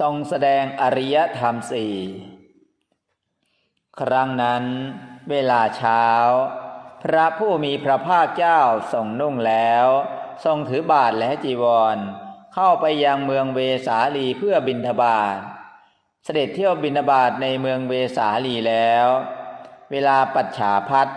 ทรงแสดงอริยธรรมสี่ครั้งนั้นเวลาเช้า พระผู้มีพระภาคเจ้าทรงนุ่งแล้ว ทรงถือบาทและจีวร เข้าไปยังเมืองเวสาลีเพื่อบิณฑบาตเสด็จเที่ยวบิณฑบาตในเมืองเวสาลีแล้ว เวลาปัจฉาพัด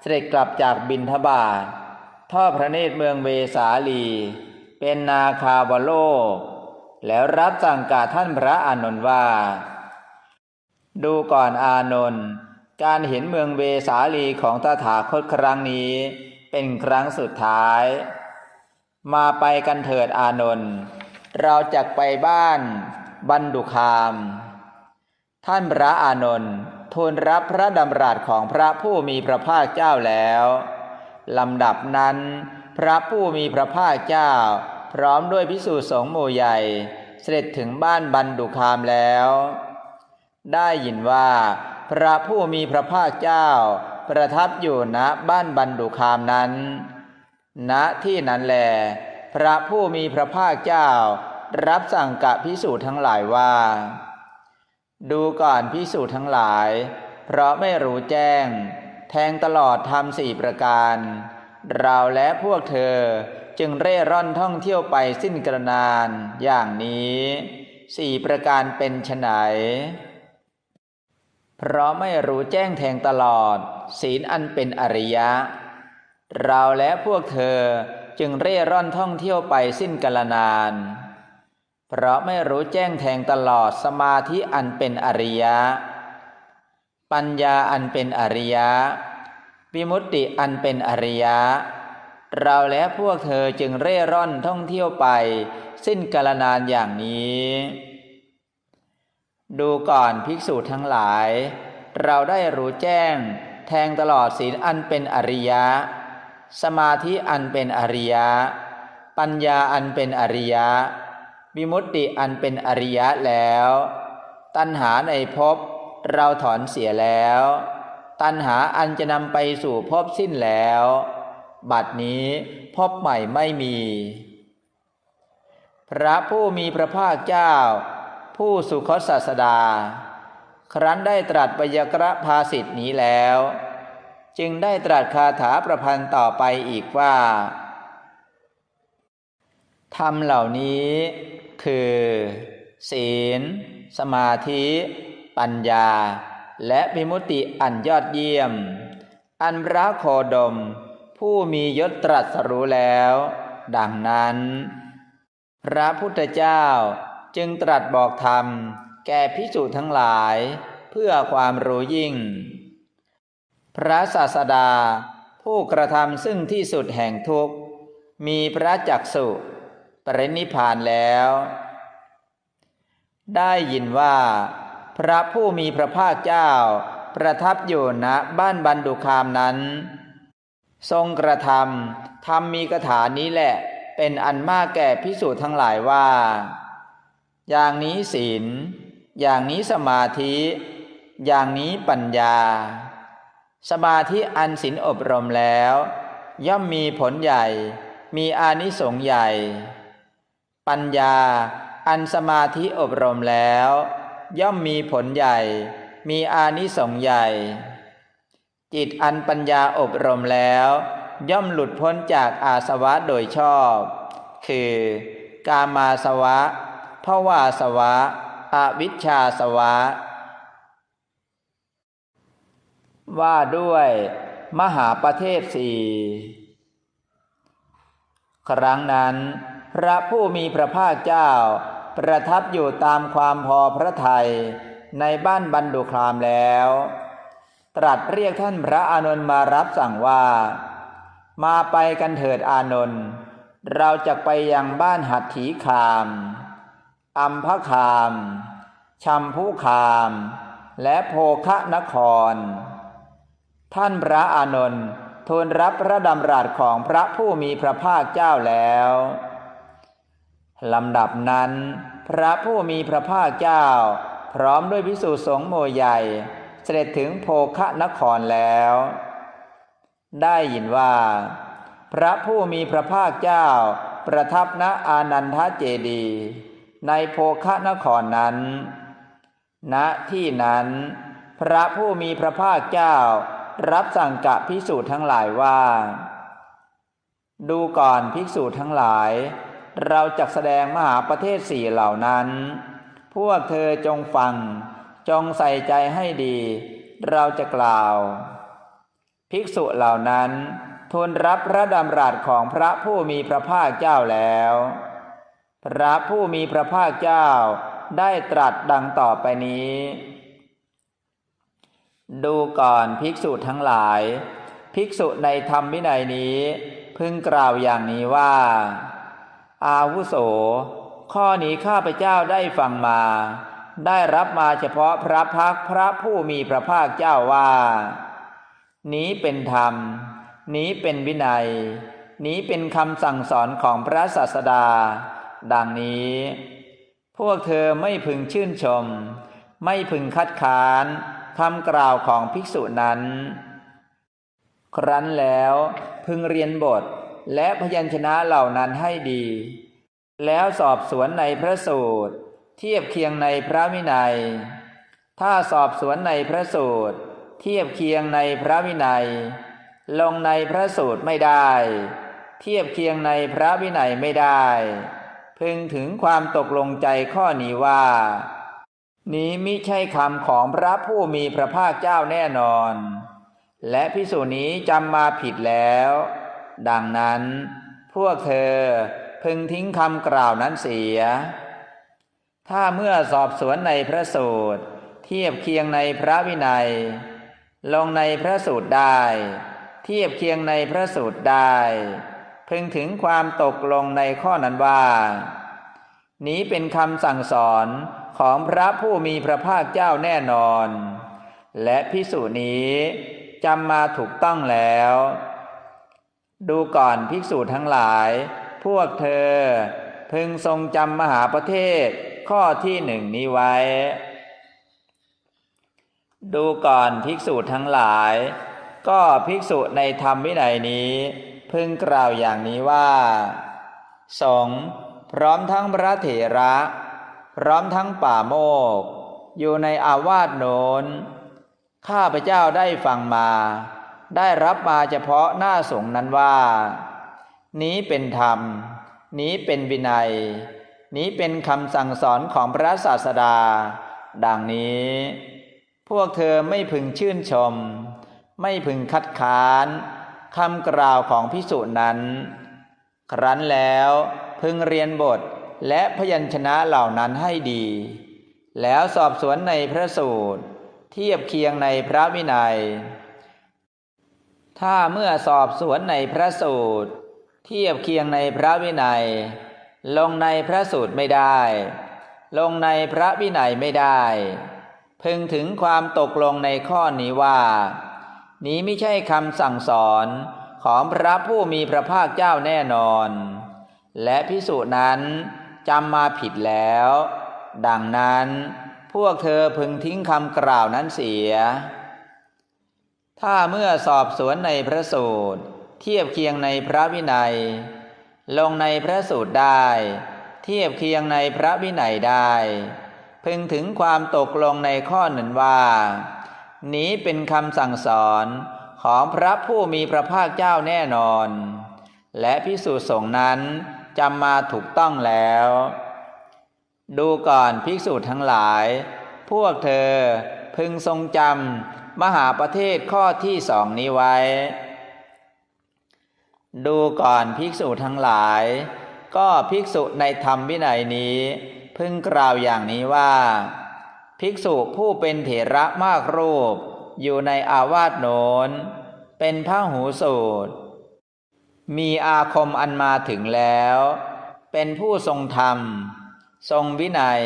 เสด็จกลับจากบิณฑบาตทอดพระเนตรเมืองเวสาลี เป็นนาคาวโลก แล้วรับสั่งกาท่านพระอานนท์ว่า ดูก่อนอานนท์การเห็นเมืองเวสาลีของตถาคตครั้งนี้ เป็นครั้งสุดท้าย มาไปกันเถิดอานนท์เราจะไปบ้านบันดุคาม ท่านพระอานนท์ทูลรับพระดำรัสของพระผู้มีพระภาคเจ้าแล้วลำดับนั้น พระผู้มีพระภาคเจ้า พร้อมด้วยพิสูจน์สงฆ์หมู่ใหญ่ เสด็จถึงบ้านบันดุคามแล้ว ได้ยินว่า พระผู้มีพระภาคเจ้า ประทับอยู่ณบ้านบันดุคามนั้น ณที่นั้นแล พระผู้มีพระภาคเจ้า รับสั่งกับพิสูจน์ทั้งหลายว่า ดูก่อนพิสูจน์ทั้งหลาย เพราะไม่รู้แจ้ง แทงตลอดทำสี่ประการ เราและพวกเธอ จึงเร่ร่อนท่องเที่ยวไปสิ้นกระนานอย่างนี้สี่ประการเป็นไฉนเพราะไม่รู้แจ้งแทงตลอด ศีลอันเป็นอริยะ เราและพวกเธอจึงเร่ร่อนท่องเที่ยวไปสิ้นกาลนาน เพราะไม่รู้แจ้งแทงตลอดสมาธิอันเป็นอริยะ ปัญญาอันเป็นอริยะ วิมุตติอันเป็นอริยะ เราและพวกเธอจึงเร่ร่อนท่องเที่ยวไป สิ้นกาลนานอย่างนี้ ดูก่อนภิกษุทั้งหลาย เราได้รู้แจ้ง แทงตลอดศีลอันเป็นอริยะ สมาธิอันเป็นอริยะ ปัญญาอันเป็นอริยะวิมุตติอันเป็นอริยะแล้ว ตัณหาในภพเราถอนเสียแล้ว ตัณหาอันจะนำไปสู่ภพสิ้นแล้ว บัดนี้ภพใหม่ไม่มี พระผู้มีพระภาคเจ้า ผู้สุคตศาสดา ครั้นได้ตรัสวยกระภาสิทธินี้แล้ว จึงได้ตรัสคาถาประพันธ์ต่อไปอีกว่าธรรมเหล่านี้คือ ศีล สมาธิ ปัญญา และวิมุตติอันยอดเยี่ยม อันพระโคดม ผู้มียศตรัสรู้แล้ว ดังนั้น พระพุทธเจ้าจึงตรัสบอกธรรม แก่พิจุทั้งหลายเพื่อความรู้ยิ่ง พระศาสดาผู้กระทำซึ่งที่สุดแห่งทุกข์ มีพระจักสุปรินิพานแล้ว ได้ยินว่า พระผู้มีพระภาคเจ้าประทับอยู่ณบ้านบันดุคามนั้น ทรงกระทำทำมีกถานี้แหละ เป็นอันมากแก่พิสูจน์ทั้งหลายว่า อย่างนี้ศีล อย่างนี้สมาธิ อย่างนี้ปัญญา สมาธิอันศีลอบรมแล้ว ย่อมมีผลใหญ่ มีอานิสงส์ใหญ่ ปัญญาอันสมาธิอบรมแล้ว ย่อมมีผลใหญ่ มีอานิสงส์ใหญ่ จิตอันปัญญาอบรมแล้ว ย่อมหลุดพ้นจากอาสวะโดยชอบ คือ กามาสวะภวาสวะ อวิชชาสวะ ว่าด้วยมหาประเทศสี่ครั้งนั้น พระผู้มีพระภาคเจ้า ประทับอยู่ตามความพอพระทัยในบ้านบรรดุครามแล้ว ตรัสเรียกท่านพระอานนท์มารับสั่งว่า มาไปกันเถิดอานนท์เราจะไปยังบ้านหัตถีคามอัมพคามชัมพุคาม และโภคะนคร ท่านพระอานนท์ทูลรับพระดำรัสของพระผู้มีพระภาคเจ้าแล้วลำดับนั้น พระผู้มีพระภาคเจ้า พร้อมด้วยพิสุสงฆ์โมใหญ่ เสด็จถึงโภคะนครแล้ว ได้ยินว่า พระผู้มีพระภาคเจ้าประทับณอานันทเจดี ในโภคนครนั้น ณที่นั้น พระผู้มีพระภาคเจ้ารับสั่งกับภิกษุทั้งหลายว่า ดูก่อนภิกษุทั้งหลาย เราจะแสดงมหาประเทศสี่เหล่านั้น พวกเธอจงฟัง จงใส่ใจให้ดี เราจะกล่าว ภิกษุเหล่านั้น ทูลรับพระดำรัสของพระผู้มีพระภาคเจ้าแล้ว พระผู้มีพระภาคเจ้าได้ตรัสดังต่อไปนี้ ดูก่อนภิกษุทั้งหลาย ภิกษุในธรรมวินัยนี้ พึงกล่าวอย่างนี้ว่า อาวุโส ข้อนี้ข้าพเจ้าได้ฟังมา ได้รับมาเฉพาะพระพักพระผู้มีพระภาคเจ้าว่า นี้เป็นธรรม นี้เป็นวินัย นี้เป็นคำสั่งสอนของพระศาสดา ดังนี้ พวกเธอไม่พึงชื่นชม ไม่พึงคัดค้านคำกล่าวของภิกษุนั้น ครั้นแล้วพึงเรียนบทและพยัญชนะเหล่านั้นให้ดี แล้วสอบสวนในพระสูตร เทียบเคียงในพระวินัย ถ้าสอบสวนในพระสูตร เทียบเคียงในพระวินัย ลงในพระสูตรไม่ได้ เทียบเคียงในพระวินัยไม่ได้ พึงถึงความตกลงใจข้อนี้ว่า นี้มิใช่คำของพระผู้มีพระภาคเจ้าแน่นอน และพิสูจนี้จำมาผิดแล้ว ดังนั้น พวกเธอพึงทิ้งคำกล่าวนั้นเสีย ถ้าเมื่อสอบสวนในพระสูตร เทียบเคียงในพระวินัย ลงในพระสูตรได้ เทียบเคียงในพระสูตรได้ พึงถึงความตกลงในข้อนั้นว่า นี้เป็นคำสั่งสอนของพระผู้มีพระภาคเจ้าแน่นอน และพิสูจนี้จำมาถูกต้องแล้ว ดูก่อนภิกษุทั้งหลาย พวกเธอพึงทรงจำมหาประเทศ ข้อที่หนึ่งนี้ไว้ ดูก่อนภิกษุทั้งหลาย ก็ภิกษุในธรรมวินัยนี้ พึงกล่าวอย่างนี้ว่าสงพร้อมทั้งพระเถระ พร้อมทั้งป่าโมก อยู่ในอาวาสโน้นข้าพเจ้าได้ฟังมา ได้รับมาเฉพาะหน้าสงนั้นว่า นี้เป็นธรรม นี้เป็นวินัย นี้เป็นคำสั่งสอนของพระศาสดา ดังนี้ พวกเธอไม่พึงชื่นชม ไม่พึงคัดค้านคำกล่าวของพิสุนั้น ครั้นแล้วพึงเรียนบทและพยัญชนะเหล่านั้นให้ดี แล้วสอบสวนในพระสูตร เทียบเคียงในพระวินัย ถ้าเมื่อสอบสวนในพระสูตร เทียบเคียงในพระวินัย ลงในพระสูตรไม่ได้ ลงในพระวินัยไม่ได้ พึงถึงความตกลงในข้อนี้ว่า นี้ไม่ใช่คำสั่งสอนของพระผู้มีพระภาคเจ้าแน่นอน และพิสูจนั้นจำมาผิดแล้ว ดังนั้นพวกเธอพึงทิ้งคำกล่าวนั้นเสีย ถ้าเมื่อสอบสวนในพระสูตร เทียบเคียงในพระวินัย ลงในพระสูตรได้ เทียบเคียงในพระวินัยได้ พึงถึงความตกลงในข้อหนึ่งว่า นี้เป็นคำสั่งสอนของพระผู้มีพระภาคเจ้าแน่นอน และพิสูจน์สงนั้นจำมาถูกต้องแล้ว ดูก่อนภิกษุทั้งหลาย พวกเธอพึงทรงจำมหาประเทศข้อที่สองนี้ไว้ ดูก่อนภิกษุทั้งหลาย ก็ภิกษุในธรรมวินัยนี้ พึงกล่าวอย่างนี้ว่า ภิกษุผู้เป็นเถระมากรูป อยู่ในอาวาสโนนเป็นพระหูสูตร มีอาคมอันมาถึงแล้ว เป็นผู้ทรงธรรม ทรงวินัย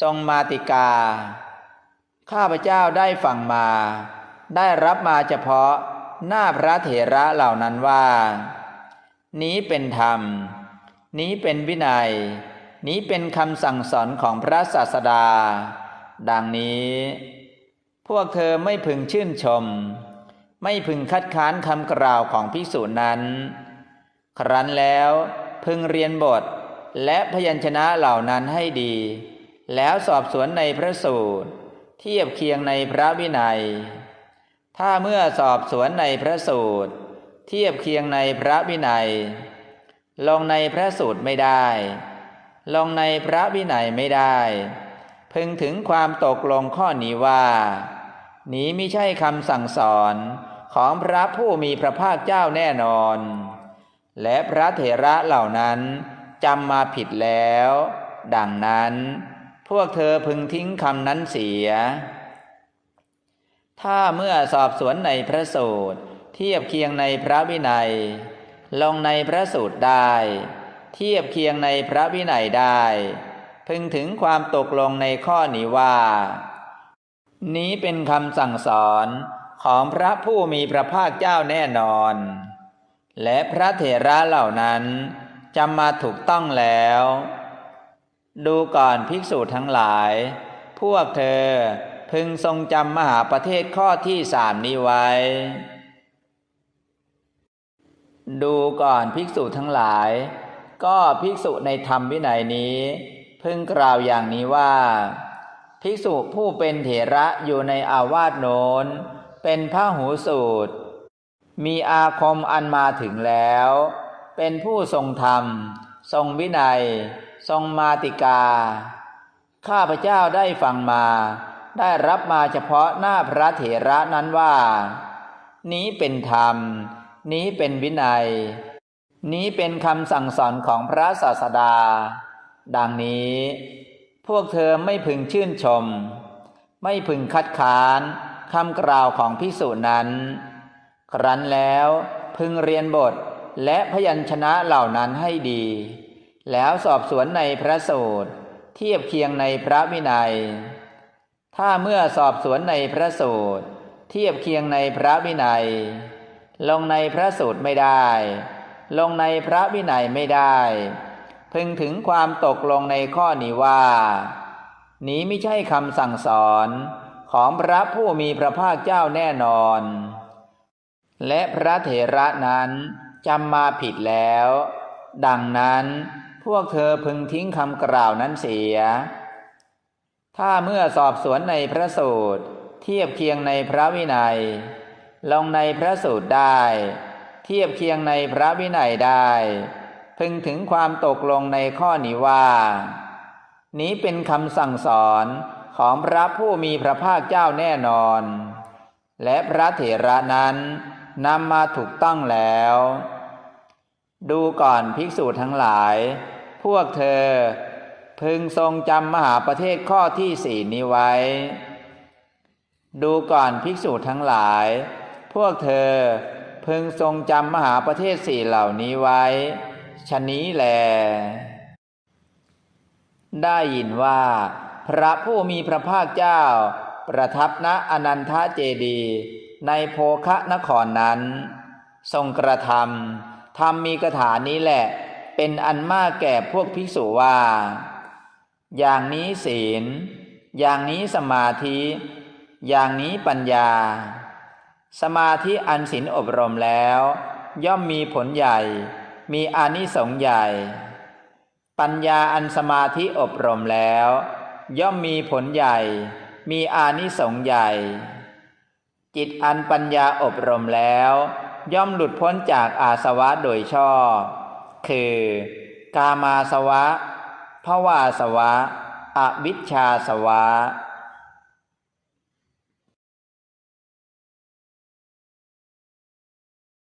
ทรงมาติกา ข้าพเจ้าได้ฟังมา ได้รับมาเฉพาะ หน้าพระเถระเหล่านั้นว่า นี้เป็นธรรม นี้เป็นวินัย นี้เป็นคำสั่งสอนของพระศาสดา ดังนี้ พวกเธอไม่พึงชื่นชม ไม่พึงคัดค้านคำกล่าวของภิกษุนั้น ครั้นแล้วพึงเรียนบทและพยัญชนะเหล่านั้นให้ดี แล้วสอบสวนในพระสูตร เทียบเคียงในพระวินัย ถ้าเมื่อสอบสวนในพระสูตร เทียบเคียงในพระวินัย ลงในพระสูตรไม่ได้ ลงในพระวินัยไม่ได้ พึงถึงความตกลงข้อนี้ว่า นี้ไม่ใช่คำสั่งสอนของพระผู้มีพระภาคเจ้าแน่นอน และพระเถระเหล่านั้นจำมาผิดแล้ว ดังนั้น พวกเธอพึงทิ้งคำนั้นเสีย ถ้าเมื่อสอบสวนในพระสูตร เทียบเคียงในพระวินัย ลงในพระสูตรได้ เทียบเคียงในพระวินัยได้ พึงถึงความตกลงในข้อนี้ว่า นี้เป็นคำสั่งสอนของพระผู้มีพระภาคเจ้าแน่นอน และพระเถระเหล่านั้นจำมาถูกต้องแล้ว ดูก่อนภิกษุทั้งหลาย พวกเธอ พึงทรงจำมหาประเทศข้อที่สามนี้ไว้ ดูก่อนภิกษุทั้งหลาย ก็ภิกษุในธรรมวินัยนี้ พึงกล่าวอย่างนี้ว่า ภิกษุผู้เป็นเถระอยู่ในอาวาสโน้นเป็นพระหูสูตร มีอาคมอันมาถึงแล้ว เป็นผู้ทรงธรรม ทรงวินัย ทรงมาติกา ข้าพเจ้าได้ฟังมา ได้รับมาเฉพาะหน้าพระเถระนั้นว่า นี้เป็นธรรม นี้เป็นวินัย นี้เป็นคำสั่งสอนของพระศาสดา ดังนี้ พวกเธอไม่พึงชื่นชม ไม่พึงคัดค้านคำกล่าวของพิสูจนั้น ครั้นแล้วพึงเรียนบทและพยัญชนะเหล่านั้นให้ดี แล้วสอบสวนในพระสูตร เทียบเคียงในพระวินัย ถ้าเมื่อสอบสวนในพระสูตร เทียบเคียงในพระวินัย ลงในพระสูตรไม่ได้ ลงในพระวินัยไม่ได้ พึงถึงความตกลงในข้อนี้ว่า นี้ไม่ใช่คำสั่งสอนของพระผู้มีพระภาคเจ้าแน่นอน และพระเถระนั้นจำมาผิดแล้ว ดังนั้นพวกเธอพึงทิ้งคำกล่าวนั้นเสีย ถ้าเมื่อสอบสวนในพระสูตร เทียบเคียงในพระวินัย ลงในพระสูตรได้ เทียบเคียงในพระวินัยได้ พึงถึงความตกลงในข้อนี้ว่า นี้เป็นคำสั่งสอนของพระผู้มีพระภาคเจ้าแน่นอน และพระเถระนั้นนำมาถูกต้องแล้ว ดูก่อนภิกษุทั้งหลาย พวกเธอ พึงทรงจำมหาประเทศข้อที่สี่นี้ไว้ ดูก่อนภิกษุทั้งหลาย พวกเธอพึงทรงจำมหาประเทศสี่เหล่านี้ไว้ชนี้แล ได้ยินว่า พระผู้มีพระภาคเจ้า ประทับณอนันทเจดี ในโพคะนครนั้น ทรงกระทำทำมีกถานี้แหละ เป็นอันมากแก่พวกภิกษุว่า อย่างนี้ศีล อย่างนี้สมาธิ อย่างนี้ปัญญา สมาธิอันศีลอบรมแล้ว ย่อมมีผลใหญ่ มีอานิสงส์ใหญ่ ปัญญาอันสมาธิอบรมแล้ว ย่อมมีผลใหญ่ มีอานิสงส์ใหญ่ จิตอันปัญญาอบรมแล้ว ย่อมหลุดพ้นจากอาสวะโดยชอบ คือกามาสวะ ภวาสวะ อวิชชาสวะ